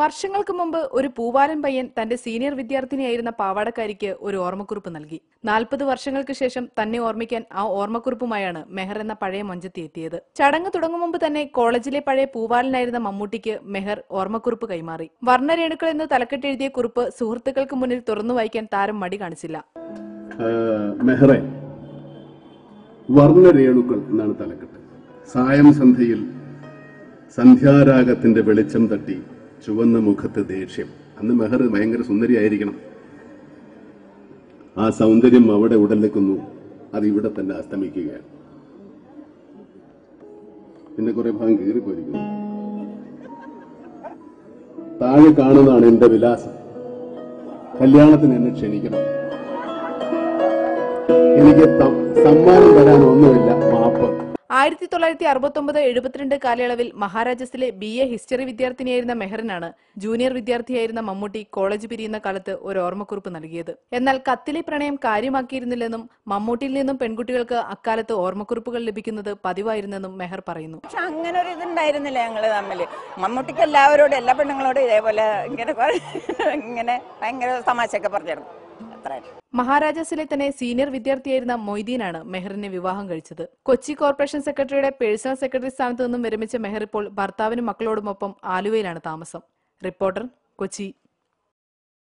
വർഷങ്ങൾക്ക് മുമ്പ് ഒരു പൂവാലൻ പയ്യൻ തന്റെ സീനിയർ വിദ്യാർത്ഥിനിയായിരുന്ന പാവാടക്കാരിക്ക് ഒരു ഓർമ്മക്കുറിപ്പ് നൽകി. നാൽപ്പത് വർഷങ്ങൾക്ക് ശേഷം തന്നെ ഓർമ്മിക്കാൻ ആ ഓർമ്മക്കുറിപ്പുമായാണ് മെഹർ എന്ന പഴയ മൊഞ്ചത്തി എത്തിയത്. ചടങ്ങ് തുടങ്ങും മുമ്പ് തന്നെ കോളേജിലെ പഴയ പൂവാലനായിരുന്ന മമ്മൂട്ടിക്ക് മെഹർ ഓർമ്മക്കുറിപ്പ് കൈമാറി. വർണരേണുക്കൾ എന്ന് തലക്കെട്ടെഴുതിയ കുറിപ്പ് സുഹൃത്തുക്കൾക്ക് മുന്നിൽ തുറന്നു വായിക്കാൻ താരം മടി കാണിച്ചില്ല. എന്നാണ് തലക്കെട്ട്. സായം സന്ധ്യയിൽ സന്ധ്യാരാഗത്തിന്റെ വെളിച്ചം തട്ടി ചുവന്ന മുഖത്ത് ദേഷ്യം. അന്ന് മെഹർ ഭയങ്കര സുന്ദരിയായിരിക്കണം. ആ സൗന്ദര്യം അവിടെ ഉടലെക്കുന്നു. അത് ഇവിടെ തന്നെ അസ്തമിക്കുകയാണ്. പിന്നെ കുറെ ഭാഗം കീറിപ്പോയിരിക്കുന്നു. താഴെ കാണുന്നതാണ് എന്റെ വിലാസം. കല്യാണത്തിന് എന്നെ ക്ഷണിക്കണം. എനിക്ക് സമ്മാനം തരാൻ ഒന്നുമില്ല. ആയിരത്തി തൊള്ളായിരത്തി അറുപത്തൊമ്പത് എഴുപത്തിരണ്ട് കാലയളവിൽ മഹാരാജസിലെ ബി എ ഹിസ്റ്ററി വിദ്യാർത്ഥിനിയായിരുന്ന മെഹറിനാണ് ജൂനിയർ വിദ്യാർത്ഥിയായിരുന്ന മമ്മൂട്ടി കോളേജ് പിരിയുന്ന കാലത്ത് ഒരു ഓർമ്മക്കുറിപ്പ് നൽകിയത്. എന്നാൽ കത്തിലെ പ്രണയം കാര്യമാക്കിയിരുന്നില്ലെന്നും മമ്മൂട്ടിയിൽ നിന്നും പെൺകുട്ടികൾക്ക് അക്കാലത്ത് ഓർമ്മക്കുറിപ്പുകൾ ലഭിക്കുന്നത് പതിവായിരുന്നെന്നും മെഹർ പറയുന്നു. പക്ഷെ അങ്ങനെ ഒരു ഇതുണ്ടായിരുന്നില്ല ഞങ്ങൾ തമ്മിൽ മമ്മൂട്ടിക്ക് എല്ലാവരോടും എല്ലാ പെണ്ണുങ്ങളോടും ഇതേപോലെ ഇങ്ങനെ ഇങ്ങനെ ഭയങ്കര തമാശയൊക്കെ പറഞ്ഞിരുന്നു. മഹാരാജാസിലെ തന്നെ സീനിയർ വിദ്യാർത്ഥിയായിരുന്ന മൊയ്തീനാണ് മെഹറിനെ വിവാഹം കഴിച്ചത്. കൊച്ചി കോർപ്പറേഷൻ സെക്രട്ടറിയുടെ പേഴ്സണൽ സെക്രട്ടറി സ്ഥാനത്ത് നിന്നും വിരമിച്ച മെഹർ ഇപ്പോൾ ഭർത്താവിനും മക്കളോടുമൊപ്പം ആലുവയിലാണ് താമസം. റിപ്പോർട്ടർ കൊച്ചി.